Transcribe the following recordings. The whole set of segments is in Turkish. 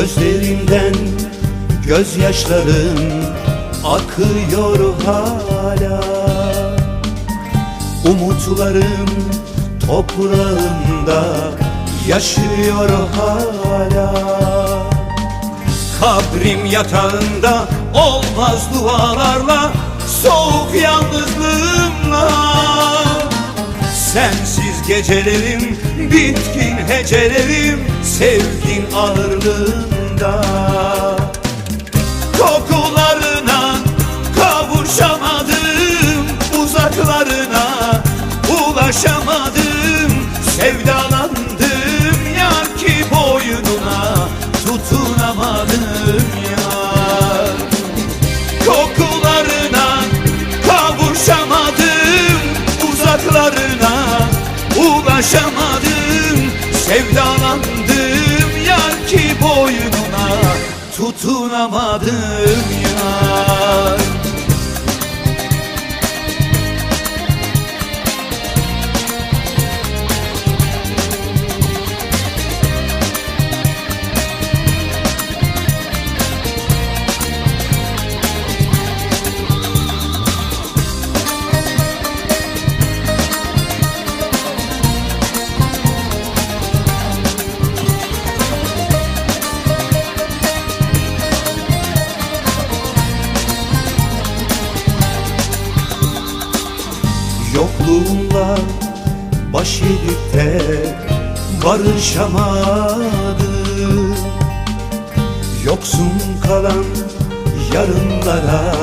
Gözlerinden gözyaşların akıyor hala. Umutlarım toprağında yaşıyor hala. Kabrim yatağında olmaz dualarla Soğuk yalnızlığımla. Sensiz gecelerim, bitkin hecelerim Sevgin ağırlığında. Kokularına kavuşamadım Uzaklarına ulaşamadım. Sevdalandım yar ki boynuna Tutunamadım ulaşamadım Sevdalandım yar ki boynuna Tutunamadım Yokluğunla baş edip de barışamadı Yoksun kalan yarınlara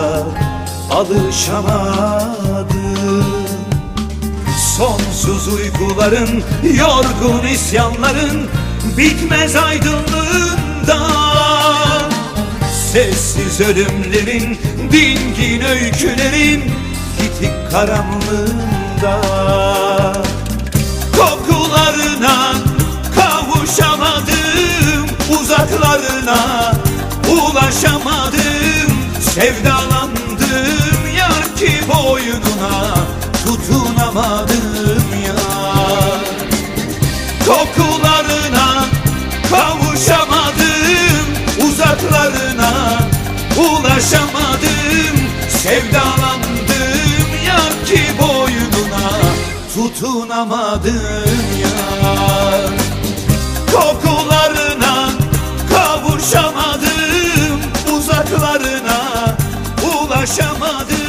alışamadı Sonsuz uykuların, yorgun isyanların bitmez aydınlığında Sessiz ölümlerin, dingin öykülerin gitik karanlığında Kokularına kavuşamadım, uzaklarına ulaşamadım. Sevdalandım yar ki boynuna tutunamadım yar. Kokularına kavuşamadım Uzaklarına ulaşamadım. Sevdalandım tutunamadım ya Kokularına kavuşamadım uzaklarına ulaşamadım.